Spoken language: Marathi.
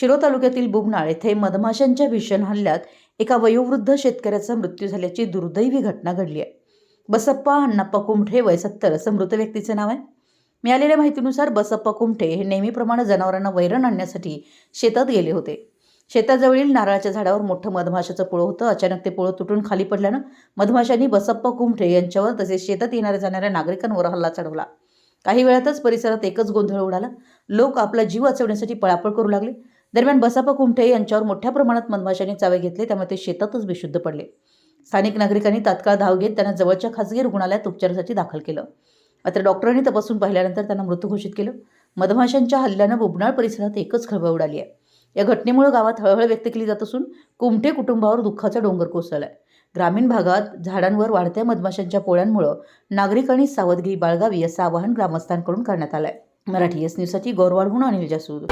शिरो तालुक्यातील बुबनाळ येथे मधमाशांच्या भीषण हल्ल्यात एका वयोवृद्ध शेतकऱ्याचा मृत्यू झाल्याची दुर्दैवी घटना घडली आहे. बसप्पा अण्णाप्पा कुमठे वय सत्तर असं मृत व्यक्तीचे नाव आहे. मिळालेल्या माहितीनुसार बसप्पा कुमठे हे नेहमीप्रमाणे जनावरांना वैरण आणण्यासाठी शेतात गेले होते. शेताजवळील नारळाच्या झाडावर मोठं मधमाशाचं पोळं होतं. अचानक ते पोळं तुटून खाली पडल्यानं मधमाशांनी बसप्पा कुमठे यांच्यावर तसेच शेतात येणाऱ्या जाणाऱ्या नागरिकांवर हल्ला चढवला. काही वेळातच परिसरात एकच गोंधळ उडाला. लोक आपला जीव वाचवण्यासाठी पळापळ करू लागले. दरम्यान बसापा कुमठे यांच्यावर मोठ्या प्रमाणात मधमाशांनी चावे घेतले त्यामुळे ते शेतातच बेशुद्ध पडले. स्थानिक नागरिकांनी तात्काळ धाव घेत त्यांना जवळच्या खासगी रुग्णालयात उपचारासाठी दाखल केलं. मात्र डॉक्टरांनी तपासून पाहिल्यानंतर त्यांना मृत घोषित केलं. मधमाशांच्या हल्ल्यानं बुबनाळ परिसरात एकच खळबळ उडाली आहे. या घटनेमुळे गावात हळहळ व्यक्त केली जात असून कुमठे कुटुंबावर दुःखाचा डोंगर कोसळला आहे ग्रामीण भागात झाडांवर वाढत्या मधमाशांच्या पोळ्यांमुळं नागरिकांनी सावधगिरी बाळगावी असं आवाहन ग्रामस्थांकडून करण्यात आलं आहे मराठी एस न्यूजसाठी गौरवाडहून अनिल जासूद